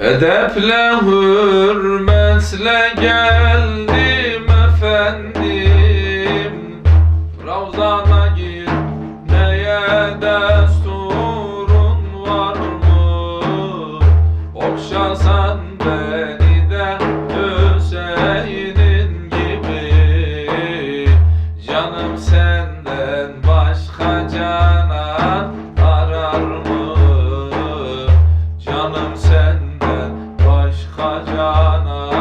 Edeple hürmetle geldim efendim Ravzana girmeye desturun var mı? Okşasan beni de Hüseyin gibi Canım senden başka Nana.